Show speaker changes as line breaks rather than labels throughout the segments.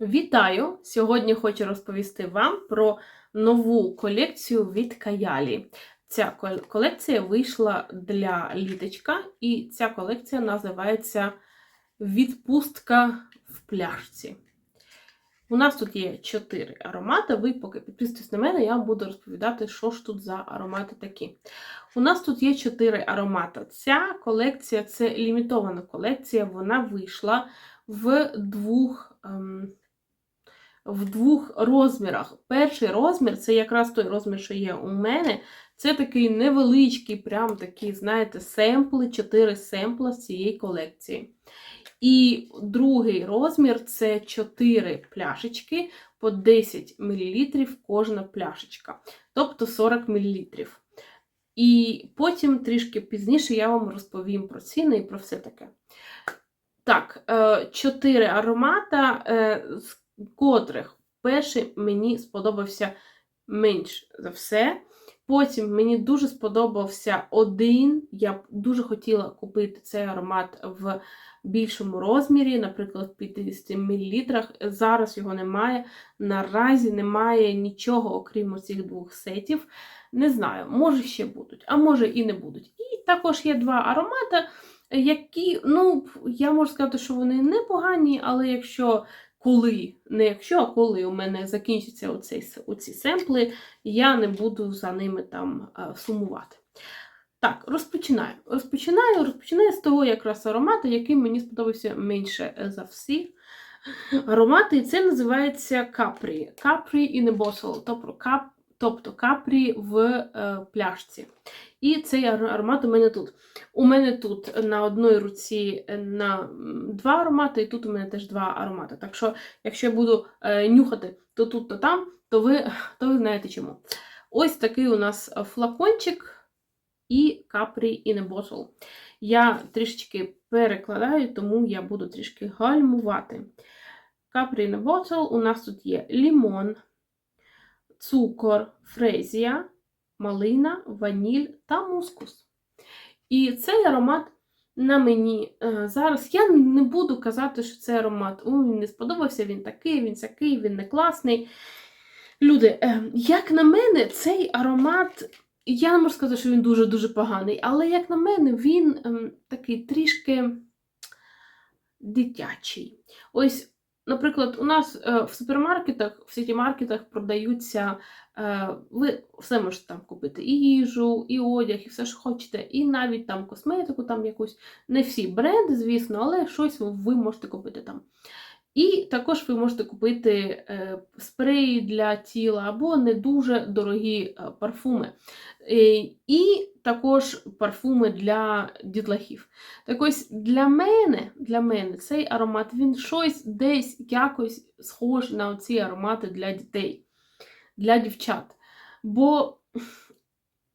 Вітаю! Сьогодні хочу розповісти вам про нову колекцію від Каялі. Ця колекція вийшла для літочка, і ця колекція називається Відпустка в пляшці. У нас тут є чотири аромати. Ви поки підписуйтесь на мене, я вам буду розповідати, що ж тут за аромати такі. У нас тут є чотири аромати. Ця колекція це лімітована колекція, вона вийшла в двох. ем, в двох розмірах. Перший розмір це якраз той розмір, що є у мене. Це такий невеличкий, прям такий, знаєте, семпли, 4 семпла з цієї колекції. І другий розмір це 4 пляшечки по 10 мл кожна пляшечка, тобто 40 мл. І потім трішки пізніше я вам розповім про ціни і про все таке. Так, 4 аромата, е, котрих перший мені сподобався менш за все. Потім мені дуже сподобався один. Я дуже хотіла купити цей аромат в більшому розмірі, наприклад, в 50 мл. Зараз його немає. Наразі немає нічого, окрім цих двох сетів. Не знаю, може ще будуть, а може і не будуть. І також є два аромати, які, ну, я можу сказати, що вони непогані, але якщо коли, не якщо, а коли у мене закінчаться оці, оці семпли, я не буду за ними там сумувати. Так, розпочинаю. Розпочинаю, розпочинаю з того якраз аромату, який мені сподобався менше е, за всі аромати, і це називається капрі. Капрі in a bottle, тобто тобто капрі в е, пляшці. І цей аромат у мене тут. У мене тут на одній руці е, на два аромати, і тут у мене теж два аромати. Так що, якщо я буду е, нюхати то тут, то там, то ви, то ви знаєте чому. Ось такий у нас флакончик і in a bottle. Я трішечки перекладаю, тому я буду трішки гальмувати. In a bottle у нас тут є лімон, цукор, фрезія, малина, ваніль та мускус. І цей аромат на мені е, зараз я не буду казати, що цей аромат «Ой, він не сподобався, він такий, він сякий, він не класний. Люди, е, як на мене, цей аромат, я не можу сказати, що він дуже-дуже поганий, але як на мене, він ем, такий трішки дитячий. Ось, наприклад, у нас е, в супермаркетах, в сіті-маркетах продаються, е, ви все можете там купити і їжу, і одяг, і все, що хочете, і навіть там косметику, там якусь, не всі бренди, звісно, але щось ви можете купити там. І також ви можете купити е, спреї для тіла або не дуже дорогі е, парфуми. Е, і також парфуми для дітлахів. Так ось для мене, для мене цей аромат він щось десь якось схож на ці аромати для дітей, для дівчат. Бо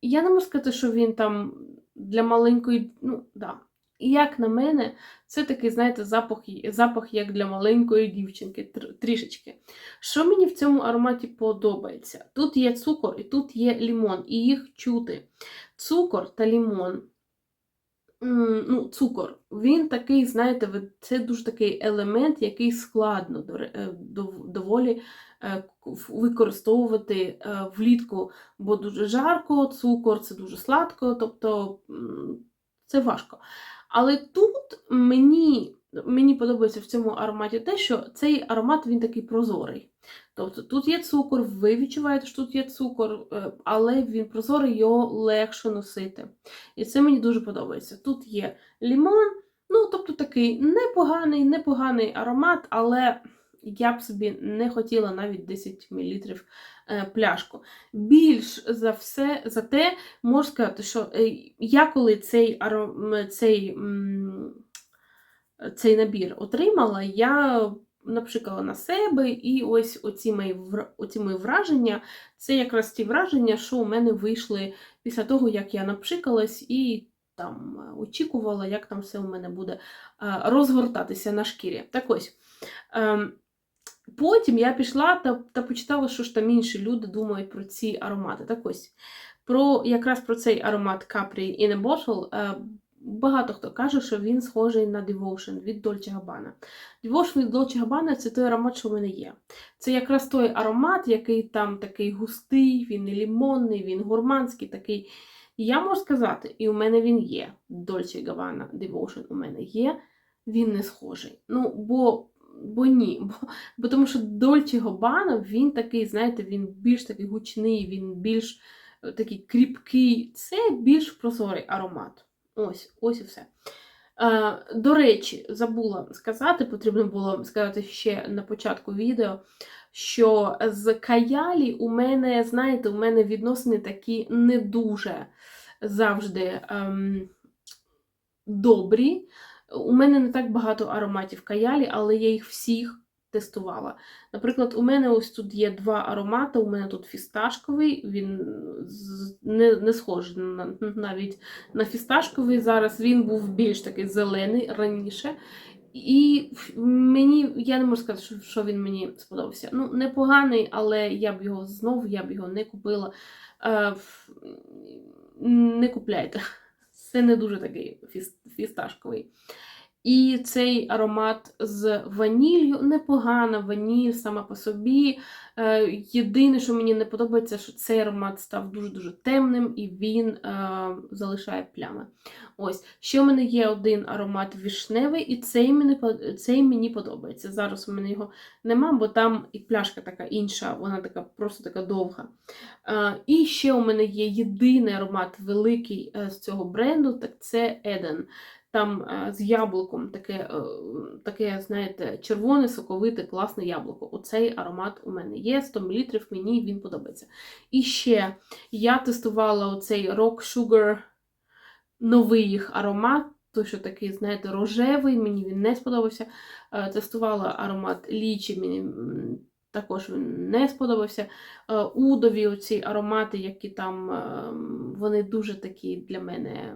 я не можу сказати, що він там для маленької, ну, да. І як на мене, це такий, знаєте, запах, запах як для маленької дівчинки, тр- трішечки. Що мені в цьому ароматі подобається? Тут є цукор і тут є лімон, і їх чути. Цукор та лімон. Ну, цукор, він такий, знаєте, це дуже такий елемент, який складно е, дов- доволі е, використовувати е, влітку, бо дуже жарко, цукор це дуже сладко, тобто це важко. Але тут мені, мені подобається в цьому ароматі те, що цей аромат він такий прозорий. Тобто тут є цукор, ви відчуваєте, що тут є цукор, е, але він прозорий, його легше носити. І це мені дуже подобається. Тут є лімон, ну тобто такий непоганий, непоганий аромат, але я б собі не хотіла навіть 10 мл пляшку. Більш за все, за те, можу сказати, що е, я коли цей, цей, цей набір отримала, я напшикала на себе, і ось оці мої, оці мої враження, це якраз ті враження, що у мене вийшли після того, як я напшикалась і там е, очікувала, як там все у мене буде е, розгортатися на шкірі. Так ось. Потім я пішла та, та почитала, що ж там інші люди думають про ці аромати. Так ось, про, якраз про цей аромат Capri in a Bottle е, багато хто каже, що він схожий на Devotion від Dolce Gabbana. Devotion від Dolce Gabbana – це той аромат, що в мене є. Це якраз той аромат, який там такий густий, він не лімонний, він гурманський такий. Я можу сказати, і у мене він є. Dolce Gabbana Devotion у мене є, він не схожий. Ну, бо, бо ні. Бо, бо тому що Dolce Gabbana, він такий, знаєте, він більш такий гучний, він більш е, такий кріпкий. Це більш прозорий аромат. Ось, ось і все. Е, до речі, забула сказати, потрібно було сказати ще на початку відео, що з каялі у мене, знаєте, у мене відносини такі не дуже завжди ем, добрі. У мене не так багато ароматів каялі, але я їх всіх тестувала. Наприклад, у мене ось тут є два аромати. У мене тут фісташковий, він не, не схожий на, навіть на фісташковий. Зараз він був більш такий зелений раніше. І мені, я не можу сказати, що, він мені сподобався. Ну, непоганий, але я б його знову я б його не купила. Е, не купляйте. Це не дуже такий фіс- фісташковий. І цей аромат з ваніллю непогана ваніль сама по собі. Е, єдине, що мені не подобається, що цей аромат став дуже-дуже темним і він е, залишає плями. Ось, ще у мене є один аромат вішневий, і цей мені, цей мені подобається. Зараз у мене його нема, бо там і пляшка така інша, вона така просто така довга. Е, і ще у мене є єдиний аромат великий е, з цього бренду, так це Eden. Там е, з яблуком таке, е, таке, знаєте, червоне, соковите, класне яблуко. Оцей аромат у мене є, 100 мл, мені він подобається. І ще я тестувала оцей Rock Sugar новий їх аромат, той, що такий, знаєте, рожевий, мені він не сподобався. Е, Тестувала аромат лічі, мені також він не сподобався. Удові оці аромати, які там, е, вони дуже такі для мене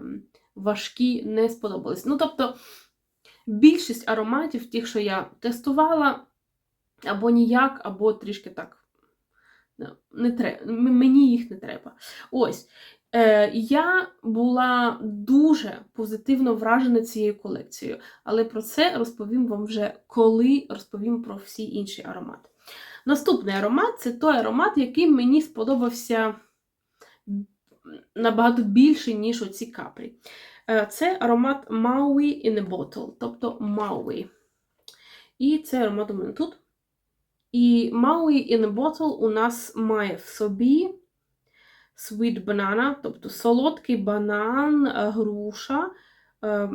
важкі, не сподобались. Ну, тобто, більшість ароматів, тих, що я тестувала, або ніяк, або трішки так. ну, Не треба, мені їх не треба. Ось. Е, я була дуже позитивно вражена цією колекцією, але про це розповім вам вже коли розповім про всі інші аромати. Наступний аромат це той аромат, який мені сподобався набагато більше, ніж оці капрі. Е, Це аромат Maui in a Bottle, тобто Maui. І цей аромат у мене тут. І Maui in a Bottle у нас має в собі sweet banana, тобто солодкий банан, е, груша, е,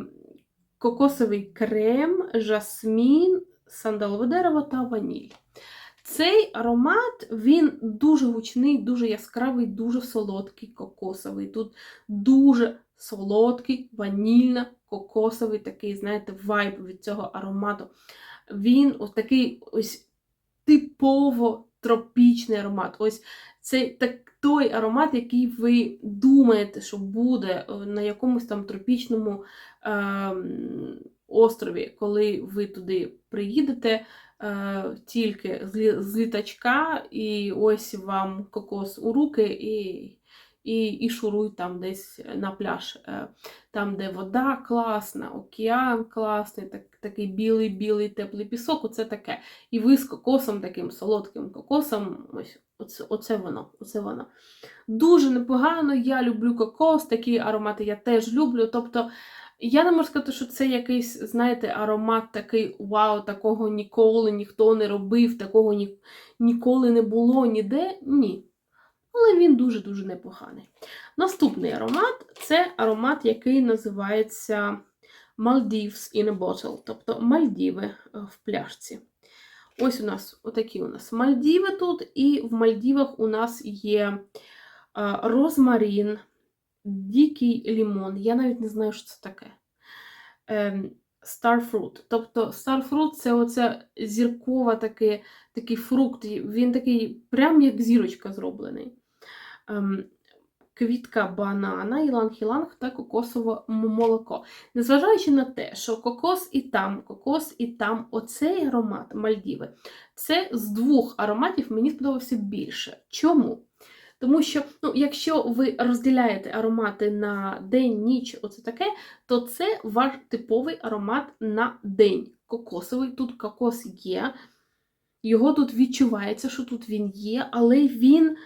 кокосовий крем, жасмін, сандалове дерево та ваніль. Цей аромат він дуже гучний, дуже яскравий, дуже солодкий, кокосовий. Тут дуже солодкий, ванільно-кокосовий такий, знаєте, вайб від цього аромату. Він ось такий ось типово тропічний аромат. Ось це так, той аромат, який ви думаєте, що буде е, на якомусь там тропічному е, острові, коли ви туди приїдете. Е, тільки з, лі- з літачка, і ось вам кокос у руки, і, і, і шуруй там десь на пляж. Е, там, де вода класна, океан класний, так, такий білий-білий теплий пісок, оце таке. І ви з кокосом, таким солодким кокосом, ось оце, оце воно. оце воно. Дуже непогано, я люблю кокос, такі аромати я теж люблю. Тобто я не можу сказати, що це якийсь, знаєте, аромат такий вау, такого ніколи ніхто не робив, такого ні, ніколи не було ніде. Ні. Але він дуже-дуже непоганий. Наступний аромат це аромат, який називається Maldives in a Bottle, тобто Мальдіви е, в пляшці. Ось у нас отакі у нас Мальдіви тут, і в Мальдівах у нас є е, розмарин, дикий лімон. Я навіть не знаю, що це таке. Ем, Starfruit. Тобто Starfruit це оце зіркова такий, такий фрукт. Він такий, прям як зірочка зроблений. Ем, Квітка банана, іланг-іланг та кокосове молоко. Незважаючи на те, що кокос і там, кокос і там, оцей аромат Мальдіви, це з двох ароматів мені сподобався більше. Чому? Тому що, ну, якщо ви розділяєте аромати на день, ніч, оце таке, то це ваш типовий аромат на день. Кокосовий. Тут кокос є. Його тут відчувається, що тут він є, але він,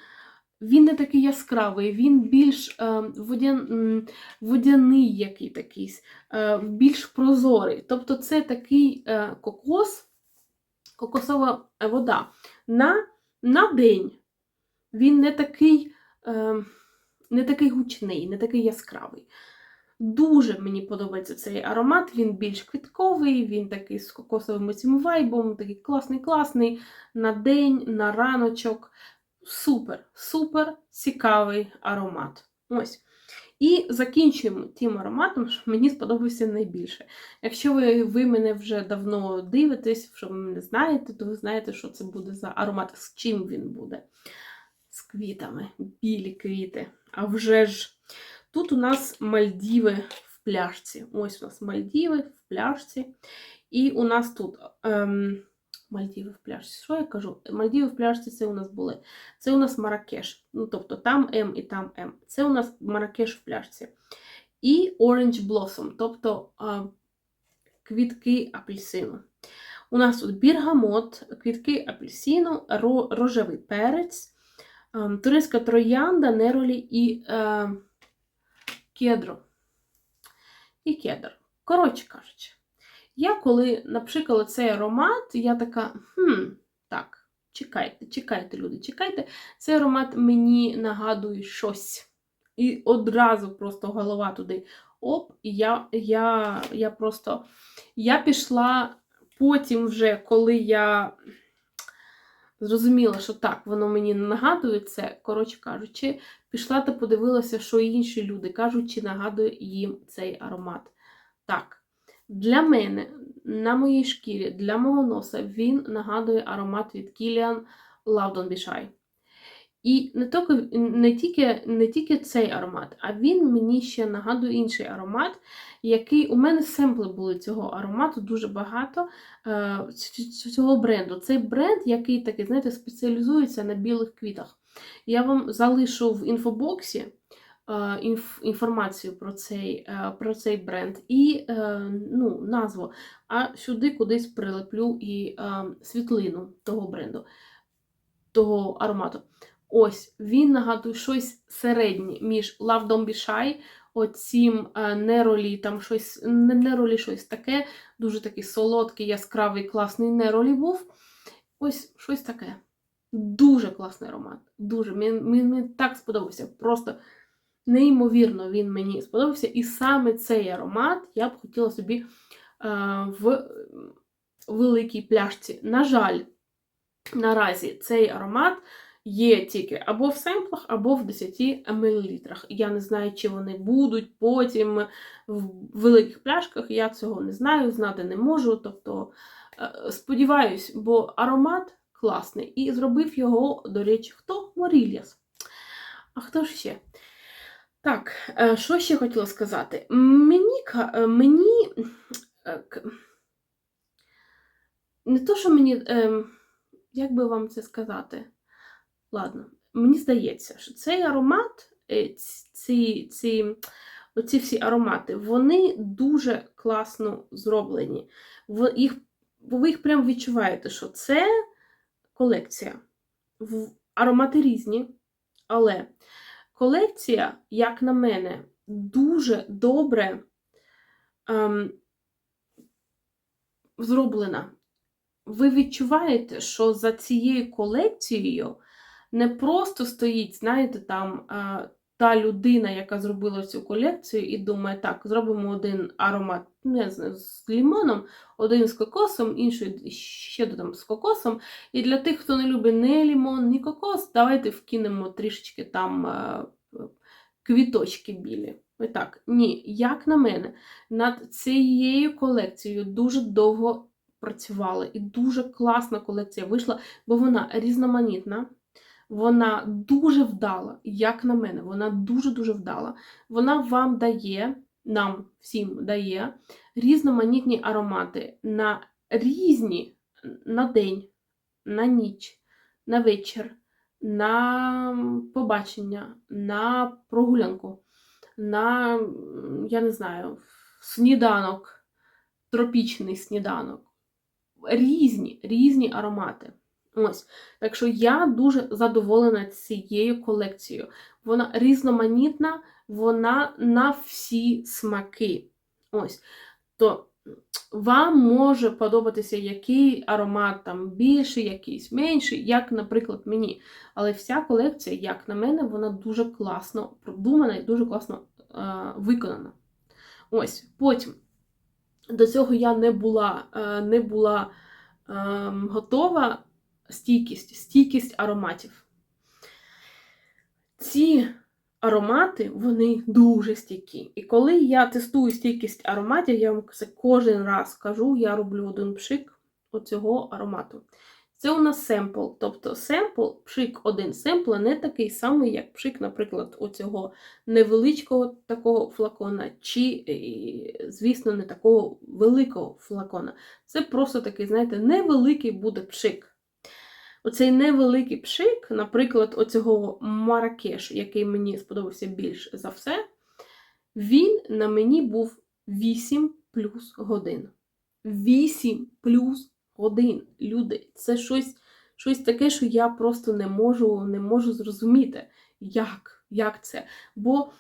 він не такий яскравий, він більш е, водян, водяний який такий, е, більш прозорий. Тобто це такий е, кокос, кокосова вода на, на день. Він не такий, е, не такий гучний, не такий яскравий. Дуже мені подобається цей аромат, він більш квітковий, він такий з кокосовим цим вайбом, такий класний-класний на день, на раночок. Супер, супер цікавий аромат. Ось. І закінчуємо тим ароматом, що мені сподобався найбільше. Якщо ви, ви мене вже давно дивитесь, що ви мене знаєте, то ви знаєте, що це буде за аромат, з чим він буде. Квітами, білі квіти. А вже ж. Тут у нас Мальдіви в пляшці. Ось у нас Мальдіви в пляшці. І у нас тут ем, Мальдіви в пляшці. Що я кажу? Мальдіви в пляшці це у нас були. Це у нас Маракеш. Ну, тобто там М і там М. Це у нас Маракеш в пляшці. І Orange Blossom, тобто е, квітки апельсину. У нас тут біргамот, квітки апельсину, рожевий перець, ем, туристська троянда, неролі і. Е, кедро. І кедр. Коротше кажучи, я коли напшикала цей аромат, я така, хм, так, чекайте, чекайте, люди, чекайте. Цей аромат мені нагадує щось. І одразу просто голова туди. Оп, і я, я, я просто я пішла потім, вже, коли я зрозуміла, що так, воно мені нагадує це, коротше кажучи, пішла та подивилася, що інші люди кажуть, чи нагадує їм цей аромат. Так, для мене, на моїй шкірі, для мого носа, він нагадує аромат від Kilian Loudon Shy. І не тільки, не, тільки, не тільки цей аромат, а він мені ще нагадує інший аромат, який у мене семпли були цього аромату дуже багато е, цього бренду. Цей бренд, який такий, знаєте, спеціалізується на білих квітах. Я вам залишу в інфобоксі е, інф, інформацію про цей е, про цей бренд і ну, назву, а сюди кудись прилеплю і світлину того бренду, того аромату. Ось, він нагадує щось середнє між Love Don't Be Shy, оцім неролі, там щось, не неролі щось таке, дуже такий солодкий, яскравий, класний неролі був. Ось щось таке. Дуже класний аромат. Дуже. Мені так сподобався. Просто неймовірно він мені сподобався. І саме цей аромат я б хотіла собі е, в великій пляшці. На жаль, наразі цей аромат є тільки або в семплах, або в 10 мл. Я не знаю, чи вони будуть потім в великих пляшках. Я цього не знаю, знати не можу. Тобто, е, сподіваюсь, бо аромат класний. І зробив його, до речі, хто? Морільяс. А хто ж ще? Так, е, що ще хотіла сказати? Мені е, мені не то, що мені, ем, як би вам це сказати? Ладно, мені здається, що цей аромат, е, ці ці, оці всі аромати, вони дуже класно зроблені. Ви їх, ви їх прям відчуваєте, що це колекція. Аромати різні, але колекція, як на мене, дуже добре ем, зроблена. Ви відчуваєте, що за цією колекцією не просто стоїть, знаєте, там та людина, яка зробила цю колекцію, і думає, так, зробимо один аромат не знаю, з лімоном, один з кокосом, інший ще додам з кокосом. І для тих, хто не любить ні лімон, ні кокос, давайте вкинемо трішечки там квіточки білі. Ось так. Ні, як на мене, над цією колекцією дуже довго працювали, і дуже класна колекція вийшла, бо вона різноманітна. Вона дуже вдала, як на мене, вона дуже-дуже вдала. Вона вам дає, нам всім дає різноманітні аромати на різні на день, на ніч, на вечір, на побачення, на прогулянку, на, я не знаю, сніданок, тропічний сніданок. Різні, різні аромати. Ось. Так що я дуже задоволена цією колекцією. Вона різноманітна, вона на всі смаки. Ось. То вам може подобатися який аромат там більший, якийсь менший, як, наприклад, мені. Але вся колекція, як на мене, вона дуже класно продумана і дуже класно е, виконана. Ось, потім. До цього я не була, е, не була е, готова стійкість, стійкість ароматів. Ці аромати, вони дуже стійкі. І коли я тестую стійкість ароматів, я вам це кожен раз кажу, я роблю один пшик оцього аромату. Це у нас семпл. Тобто семпл, пшик один семпл не такий самий, як пшик, наприклад, оцього невеличкого такого флакона, чи, е, звісно, не такого великого флакона. Це просто такий, знаєте, невеликий буде пшик. Оцей невеликий пшик, наприклад, оцього Маракешу, який мені сподобався більш за все, він на мені був 8 плюс годин. 8 плюс годин. Люди, це щось щось таке, що я просто не можу не можу зрозуміти, як як це. Бо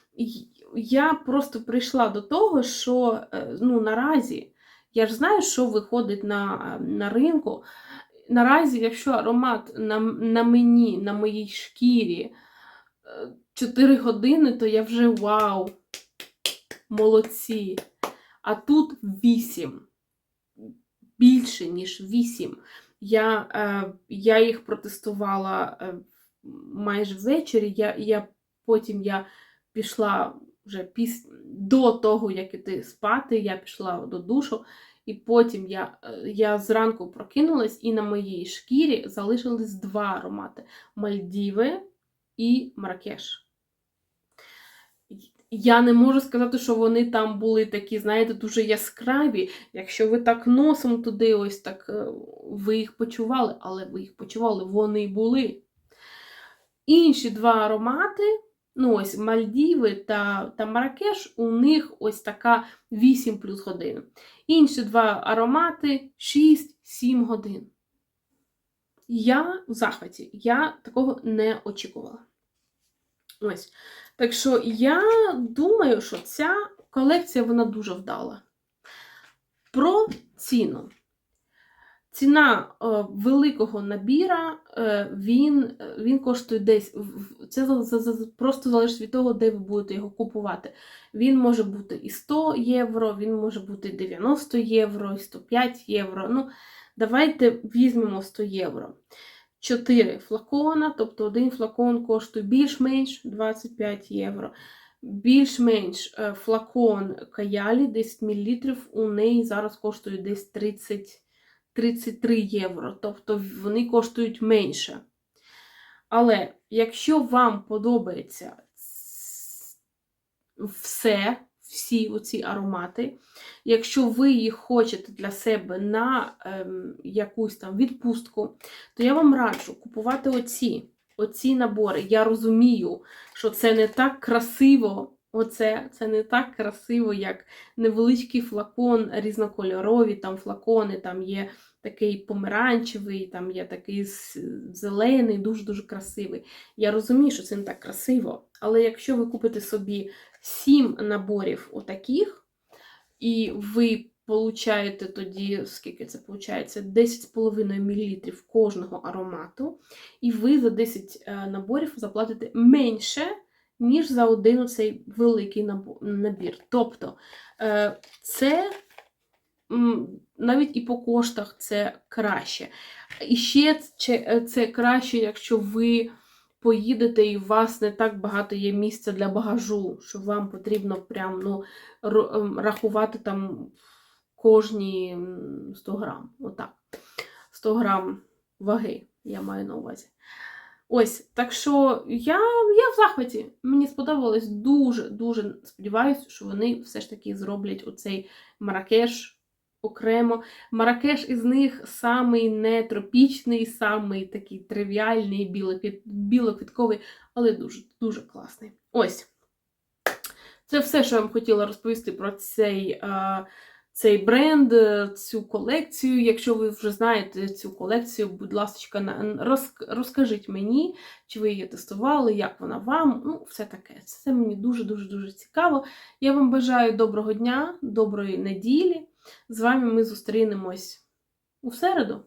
я просто прийшла до того, що е, ну, наразі я ж знаю, що виходить на, на ринку. Наразі, якщо аромат на на мені, на моїй шкірі 4 години, то я вже вау! Молодці! А тут 8. Більше, ніж 8. Я е, я їх протестувала е, майже ввечері. Я, я, Потім я пішла вже піс... до того, як іти спати, я пішла до душу. І потім я я зранку прокинулась, і на моїй шкірі залишились два аромати: Мальдіви і Маракеш. Я не можу сказати, що вони там були такі, знаєте, дуже яскраві. Якщо ви так носом туди, ось так е, ви їх почували, але ви їх почували, вони були. Інші два аромати Ну, ось Мальдіви та та Маракеш, у них ось така 8 плюс годин. Інші два аромати 6-7 годин. Я в захваті, я такого не очікувала. Ось. Так що я думаю, що ця колекція вона дуже вдала. Про ціну. Ціна е, великого набіра е, він він коштує десь. Це просто залежить від того, де ви будете його купувати. Він може бути і 100 євро, він може бути 90 євро, і 105 євро. Ну, Давайте візьмемо 100 євро. 4 флакона, тобто один флакон коштує більш-менш 25 євро. Більш-менш е, флакон каялі 10 мл, у неї зараз коштує десь 30 євро. 33 євро, тобто вони коштують менше. Але якщо вам подобається все, всі оці аромати, якщо ви їх хочете для себе на ем, якусь там відпустку, то я вам раджу купувати оці, оці набори. Я розумію, що це не так красиво. Оце це не так красиво, як невеличкий флакон, різнокольорові там флакони, там є такий помаранчевий, там є такий зелений, дуже-дуже красивий. Я розумію, що це не так красиво. Але якщо ви купите собі 7 наборів отаких, і ви получаєте тоді, скільки це виходить, 10,5 мл кожного аромату, і ви за 10 е, наборів заплатите менше ніж за один цей великий набір. Тобто е, це навіть і по коштах це краще. І ще це краще, якщо ви поїдете і у вас не так багато є місця для багажу, що вам потрібно прям, ну, рахувати там кожні 100 грам. Отак. 100 грам ваги, я маю на увазі. Ось, так що я я в захваті. Мені сподобалось дуже-дуже сподіваюся, що вони все ж таки зроблять оцей маракеш окремо. Маракеш із них самий не тропічний, самий такий тривіальний, білоквітковий, але дуже, дуже класний. Ось. Це все, що я вам хотіла розповісти про цей, е, цей бренд, е, цю колекцію. Якщо ви вже знаєте цю колекцію, будь ласка, розкажіть мені, чи ви її тестували, як вона вам. Ну, все таке. Це мені дуже-дуже дуже цікаво. Я вам бажаю доброго дня, доброї неділі. З вами ми зустрінемось у середу.